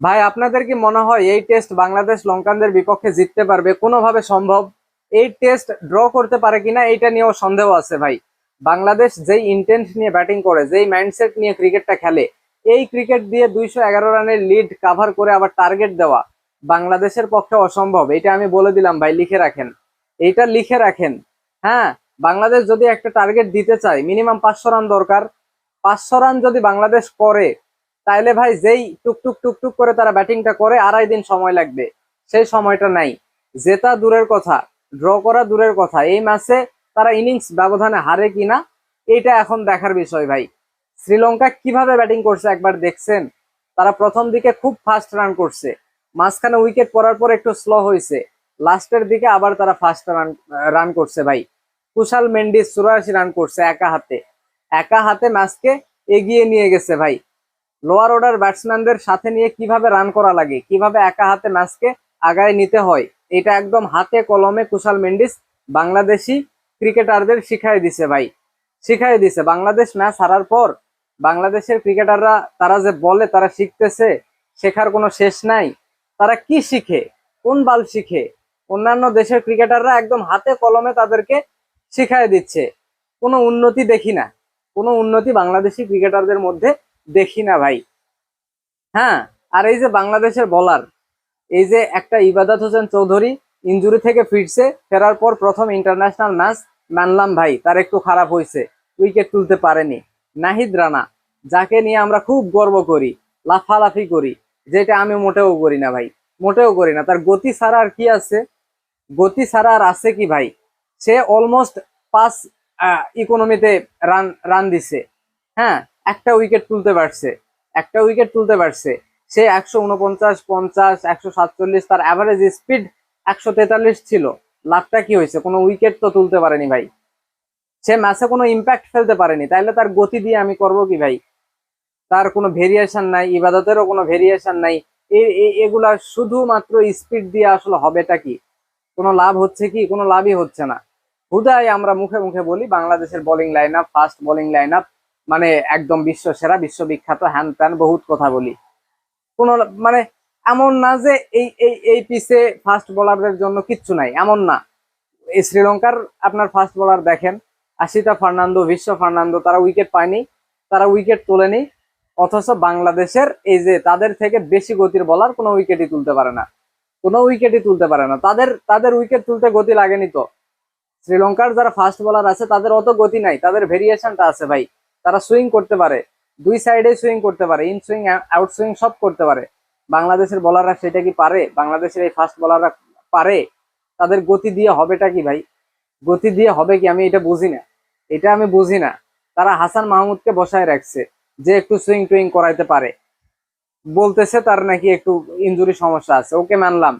ভাই, আপনাদের কি মনে হয় এই টেস্ট বাংলাদেশ লঙ্কানদের বিপক্ষে জিততে পারবে? কোনোভাবে সম্ভব? এই টেস্ট ড্র করতে পারে কিনা এইটা নিয়েও সন্দেহ আছে ভাই। বাংলাদেশ যেই ইন্টেন্ট নিয়ে ব্যাটিং করে, যেই মাইন্ডসেট নিয়ে ক্রিকেটটা খেলে, এই ক্রিকেট দিয়ে দুইশো এগারো রানের লিড কাভার করে আবার টার্গেট দেওয়া বাংলাদেশের পক্ষে অসম্ভব। এটা আমি বলে দিলাম ভাই, লিখে রাখেন। এইটা লিখে রাখেন। হ্যাঁ বাংলাদেশ যদি একটা টার্গেট দিতে চায় মিনিমাম পাঁচশো রান দরকার। পাঁচশো রান যদি বাংলাদেশ করে তাইলে ভাই যেই টুকটুক টুকটুক করে তারা ব্যাটিংটা করে, আড়াই দিন সময় লাগবে। সেই সময়টা নাই। জেতা দূরের কথা ড্র করা দূরের কথা, এই ম্যাচে তারা ইনিংস ব্যবধানে হারে কিনা এটা এখন দেখার বিষয় ভাই। শ্রীলঙ্কা কীভাবে ব্যাটিং করছে একবার দেখছেন? তারা প্রথম দিকে খুব ফাস্ট রান করছে। মাঝখানে উইকেট পড়ার পর একটু স্লো হয়েছে। লাস্টের দিকে আবার তারা ফার্স্ট রান রান করছে ভাই। কুশাল মেন্ডিস চুরাশি রান করছে একা হাতে। একা হাতে ম্যাচকে এগিয়ে নিয়ে গেছে ভাই। লোয়ার অর্ডার ব্যাটসম্যানদের সাথে নিয়ে কীভাবে রান করা লাগে, কীভাবে একা হাতে ম্যাচকে আগায় নিতে হয়, এটা একদম হাতে কলমে কুশাল মেন্ডিস বাংলাদেশি ক্রিকেটারদের শিখাই দিছে ভাই। শিখাই দিছে। বাংলাদেশ ম্যাচ হারার পর বাংলাদেশের ক্রিকেটাররা তারা যে বলে, তারা শিখতেছে, শেখার কোনো শেষ নাই। তারা কি শিখে, কোন বাল শিখে? অন্যান্য দেশের ক্রিকেটাররা একদম হাতে কলমে তাদেরকে শিখাই দিচ্ছে। কোনো উন্নতি দেখি না। কোনো উন্নতি বাংলাদেশি ক্রিকেটারদের মধ্যে দেখি না ভাই। হ্যাঁ আর এই যে বাংলাদেশের বলার এই যে একটা ইবাদত হোসেন চৌধুরী ইঞ্জুরি থেকে ফিরছে, ফেরার পর প্রথম ইন্টারন্যাশনাল ম্যাচ মানলাম ভাই, তার একটু খারাপ হয়েছে উইকেট তুলতে পারেনি। নাহিদ রানা, যাকে নিয়ে আমরা খুব গর্ব করি, লাফালাফি করি, যেটা আমি মোটেও করি না ভাই, মোটেও করি না। তার গতি ছাড়া আর কি আছে? গতি ছাড়া আর আছে কি ভাই? সে অলমোস্ট পাঁচ ইকোনমিতে রান রান দিছে। হ্যাঁ একটা উইকেট তুলতে পারছে, একটা উইকেট তুলতে পারছে। সে একশো উনপঞ্চাশ, পঞ্চাশ, একশো সাতচল্লিশ, তার অ্যাভারেজ স্পিড একশো তেতাল্লিশ ছিল। লাভটা কি হয়েছে? কোনো উইকেট তো তুলতে পারেনি ভাই। সে ম্যাচে কোনো ইম্প্যাক্ট ফেলতে পারেনি। তাইলে তার গতি দিয়ে আমি করব কি ভাই? তার কোনো ভেরিয়েশন নাই, ইবাদতেরও কোনো ভেরিয়েশন নাই। এগুলা শুধুমাত্র স্পিড দিয়ে আসলে হবেটা কি? কোনো লাভ হচ্ছে কি? কোনো লাভই হচ্ছে না। হুদায় আমরা মুখে মুখে বলি, বাংলাদেশের bowling line up fast bowling line up মানে একদম বিশ্ব সেরা বিশ্ববিখ্যাত হ্যান ত্যান বহুত কথা বলি। কোনো মানে এমন না যে এই এই এই পিসে ফাস্ট বোলারদের জন্য কিচ্ছু নাই, এমন না। এই শ্রীলঙ্কার আপনার ফাস্ট বোলার দেখেন, আশিতা ফার্নান্দো, বিশ্ব ফার্নান্দো, তারা উইকেট পায়নি, তারা উইকেট তোলেনি, অথচ বাংলাদেশের এই যে তাদের থেকে বেশি গতির বলার কোনো উইকেটই তুলতে পারে না। কোনো উইকেটই তুলতে পারে না। তাদের তাদের উইকেট তুলতে গতি লাগেনি তো। শ্রীলঙ্কার যারা ফাস্ট বোলার আছে, তাদের অত গতি নাই, তাদের ভেরিয়েশনটা আছে ভাই। তারা সুইং করতে পারে। দুই সাইডে সুইং করতে পারে, ইন সুইং, আউট সুইং সব করতে পারে। বাংলাদেশের বলাররা সেটা কি পারে? বাংলাদেশের এই ফাস্ট বলাররা পারে? তাদের গতি দিয়ে হবেটা কি ভাই? গতি দিয়ে হবে কি? আমি এটা বুঝি না। এটা আমি বুঝি না। তারা হাসান মাহমুদকে বসায় রাখছে যে একটু সুইং টুইং করাইতে পারে। বলতেছে তার নাকি একটু ইনজুরি সমস্যা আছে। ওকে মানলাম।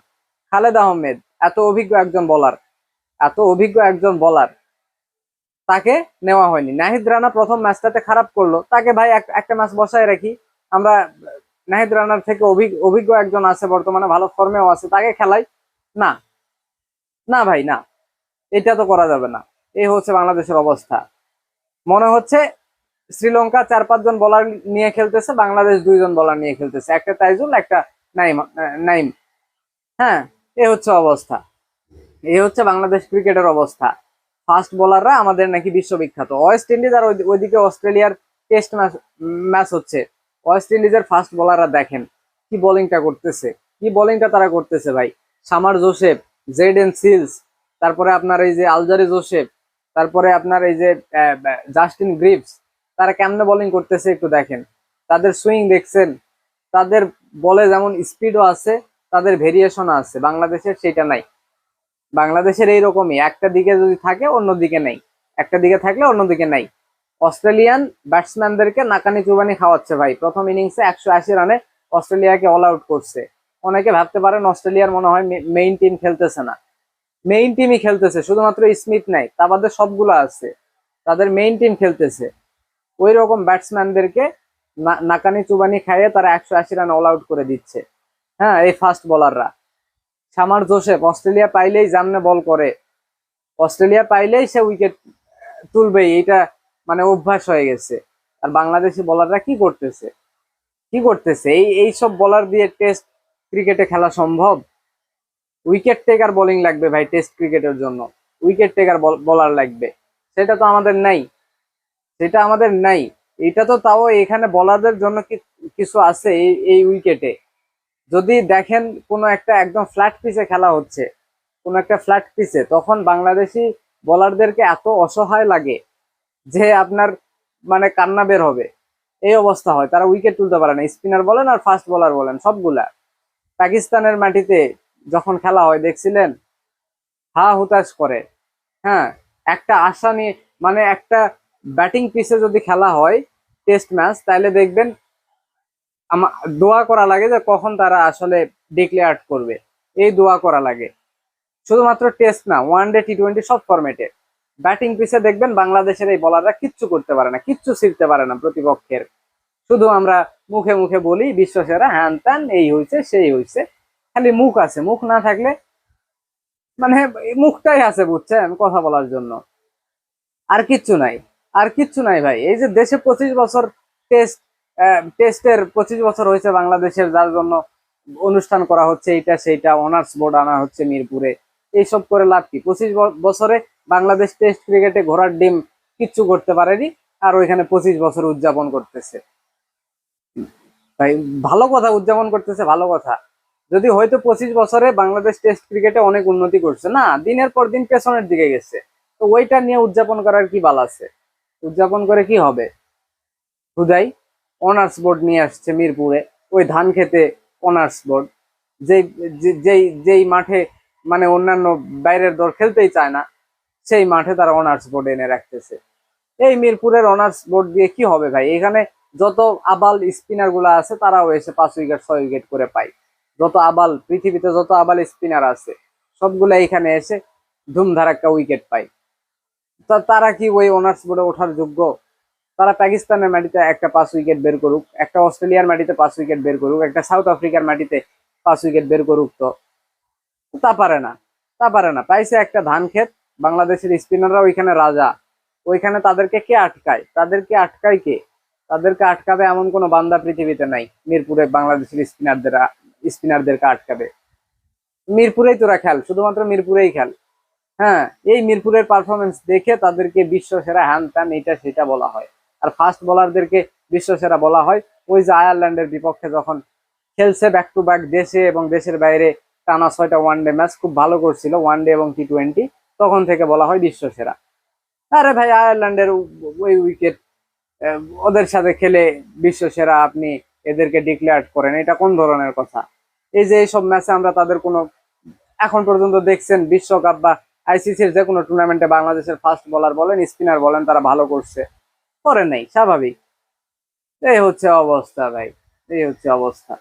খালেদ আহমেদ, এত অভিজ্ঞ একজন বলার এত অভিজ্ঞ একজন বলার তাকে নেওয়া হয়নি। নাহিদ রানা প্রথম ম্যাচটাতে খারাপ করল। তাকে ভাই একটা ম্যাচ বসায় রাখি। আমরা, নাহিদ রানার থেকে অভিজ্ঞ একজন আছে, বর্তমানে ভালো ফর্মেও আছে, তাকে খেলাই। না। না ভাই, না। এটা তো করা যাবে না। এই হচ্ছে বাংলাদেশের অবস্থা। মনে হচ্ছে শ্রীলঙ্কা চার পাঁচজন বলার নিয়ে খেলতেছে, বাংলাদেশ দুইজন বলার নিয়ে খেলতেছে। একটা তাইজুল, একটা নাইম নাইম। হ্যাঁ এ হচ্ছে অবস্থা। এ হচ্ছে বাংলাদেশ ক্রিকেটের অবস্থা। ফাস্ট বোলাররা আমাদের নাকি বিশ্ববিখ্যাত। ওয়েস্ট ইন্ডিজ আর ওইদিকে অস্ট্রেলিয়ার টেস্ট ম্যাচ ম্যাচ হচ্ছে। ওয়েস্ট ইন্ডিজের ফাস্ট বোলাররা দেখেন, কি বোলিংটা করতেছে, কি বোলিংটা তারা করতেছে ভাই। Shamar Joseph Jayden Seales তারপরে আপনার এই যে আলজারি জোসেফ, তারপরে আপনার এই যে জাস্টিন গ্রিপস তারা কেমনে বোলিং করতেছে একটু দেখেন। তাদের সুইং দেখছেন, তাদের বলে যেমন স্পিডও আছে, তাদের ভেরিয়েশনও আছে। বাংলাদেশের সেটা নাই। বাংলাদেশের এইরকমই। একটা দিকে যদি থাকে, অন্য দিকে নেই। একটা দিকে থাকলে অন্য দিকে নাই। অস্ট্রেলিয়ান ব্যাটসম্যানদেরকে নাকানি চুবানি খাওয়াচ্ছে ভাই। প্রথম ইনিংসে একশো আশি রানে অস্ট্রেলিয়াকে অল আউট করছে। অনেকে ভাবতে পারেন অস্ট্রেলিয়ার মনে হয় মেইন টিম খেলতেছে না। মেইন টিমই খেলতেছে, শুধুমাত্র স্মিথ নাই তা বাদে সবগুলো আছে। তাদের মেইন টিম খেলতেছে। ওই রকম ব্যাটসম্যানদেরকে নাকানি চুবানি খাইয়ে তারা একশো আশি রান অল আউট করে দিচ্ছে। হ্যাঁ এই ফাস্ট বোলাররা সামার জোসেফ অস্ট্রেলিয়া পাইলেই জামনে বল করে। অস্ট্রেলিয়া পাইলেই সে উইকেট তুলবেই এটা মানে অভ্যাস হয়ে গেছে। আর বাংলাদেশি বলাররা কি করতেছে? কি করতেছে? এই এই সব বলার দিয়ে টেস্ট ক্রিকেটে খেলা সম্ভব? উইকেট টেকার বোলিং লাগবে ভাই টেস্ট ক্রিকেটের জন্য। উইকেট টেকার বলার লাগবে। সেটা তো আমাদের নাই। সেটা আমাদের নাই। এটা তো তাও এখানে বলারদের জন্য কিছু আছে এই উইকেটে যদি দেখেন কোনো একটা একদম ফ্ল্যাট পিচে খেলা হচ্ছে, কোনো একটা ফ্ল্যাট পিচে তখন বাংলাদেশি বোলারদেরকে এত অসহায় লাগে যে আপনার মানে কান্না বের হবে। এই অবস্থা হয়, তারা উইকেট তুলতে পারে না। স্পিনার বলেন আর ফাস্ট বোলার বলেন, সবগুলা। পাকিস্তানের মাটিতে যখন খেলা হয়, দেখছিলেন? হা হুতাশ করে। হ্যাঁ একটা আশা নিয়ে মানে একটা ব্যাটিং পিসে যদি খেলা হয় টেস্ট ম্যাচ তাহলে দেখবেন দোয়া করা লাগে যে কখন তারা আসলে ডিক্লেয়ার করবে। এই দোয়া করা লাগে। শুধুমাত্র টেস্ট না ওয়ান ডে টি টোয়েন্টি সব ফরম্যাটে ব্যাটিং পিসে দেখবেন বাংলাদেশের এই বলাররা কিচ্ছু করতে পারে না, কিচ্ছু ছিঁড়তে পারে না প্রতিপক্ষের। শুধু আমরা মুখে মুখে বলি, বিশ্বসেরা, হ্যান ত্যান, এই হয়েছে সেই হয়েছে খালি মুখ আছে, মুখ না থাকলে মানে মুখটাই আছে বুঝছেন কথা বলার জন্য। আর কিচ্ছু নাই, আর কিচ্ছু নাই ভাই। এই যে দেশে পঁচিশ বছর টেস্ট টেস্টের পঁচিশ বছর হয়েছে বাংলাদেশের, যার জন্য অনুষ্ঠান করা হচ্ছে এইটা, সেইটা। অনার্স বোর্ড আনা হচ্ছে মিরপুরে। এইসব করে লাভ কি? পঁচিশ বছরে বাংলাদেশ টেস্ট ক্রিকেটে ঘোড়ার ডিম কিচ্ছু করতে পারেনি, আর ওইখানে পঁচিশ বছর উদযাপন করতেছে। ভাই ভালো কথা, উদযাপন করতেছে, ভালো কথা। যদি হয়তো পঁচিশ বছরে বাংলাদেশ টেস্ট ক্রিকেটে অনেক উন্নতি করছে। না, দিনের পর দিন পেছনের দিকে গেছে। তো ওইটা নিয়ে উদযাপন করার কি বাল আছে? উদযাপন করে কি হবে? হুদাই অনার্স বোর্ড নিয়ে আসছে মিরপুরে, ওই ধান খেতে অনার্স বোর্ড। যেই যেই যেই মাঠে মানে অন্যান্য বাইরের দল খেলতেই চায় না, সেই মাঠে তারা অনার্স বোর্ড এনে রাখতেছে। এই মিরপুরের অনার্স বোর্ড দিয়ে কি হবে ভাই? এখানে যত আবাল স্পিনারগুলা আছে, তারাও এসে পাঁচ উইকেট, ছয় উইকেট করে পায়। যত আবাল, পৃথিবীতে যত আবাল স্পিনার আছে, সবগুলা এখানে এসে ধুমধারাক্কা উইকেট পায়। তা, তারা কি ওই অনার্স বোর্ডে ওঠার যোগ্য? তারা পাকিস্তানের মাটিতে একটা পাঁচ উইকেট বের করুক, একটা অস্ট্রেলিয়ার মাটিতে পাঁচ উইকেট বের করুক, একটা সাউথ আফ্রিকার মাটিতে পাঁচ উইকেট বের করুক তো। তা পারে না, তা পারে না। পাইছে একটা ধান ক্ষেত, বাংলাদেশের স্পিনাররা ওইখানে রাজা। ওইখানে তাদেরকে কে আটকায়? তাদেরকে আটকায় কে? তাদেরকে আটকাবে এমন কোনো বান্দা পৃথিবীতে নাই, মিরপুরে বাংলাদেশের স্পিনারদের স্পিনারদেরকে আটকাবে। মিরপুরেই তোরা খেল, শুধুমাত্র মিরপুরেই খেল। হ্যাঁ এই মিরপুরের পারফরমেন্স দেখে তাদেরকে বিশ্ব সেরা হ্যান ত্যান এটা সেটা বলা হয়। আর ফাস্ট বোলারদেরকে বিশ্ব সেরা বলা হয়। ওই যে আয়ারল্যান্ডের বিপক্ষে যখন খেলছে ব্যাক টু ব্যাক দেশে এবং দেশের বাইরে টানা ছয়টা ওয়ান ডে ম্যাচ খুব ভালো করছিল ওয়ান ডে এবং টি টোয়েন্টি তখন থেকে বলা হয় বিশ্ব সেরা আরে ভাই, আয়ারল্যান্ডের ওই উইকেট ওদের সাথে খেলে বিশ্ব সেরা আপনি এদেরকে ডিক্লেয়ার করেন, এটা কোন ধরনের কথা? এই যে এইসব ম্যাচে আমরা তাদের কোনো, এখন পর্যন্ত দেখছেন বিশ্বকাপ বা আইসিসির যে কোনো টুর্নামেন্টে বাংলাদেশের ফাস্ট বোলার বলেন স্পিনার বলেন, তারা ভালো করছে। করে নেই স্বাভাবিক। এই হচ্ছে অবস্থা ভাই এই হচ্ছে অবস্থা।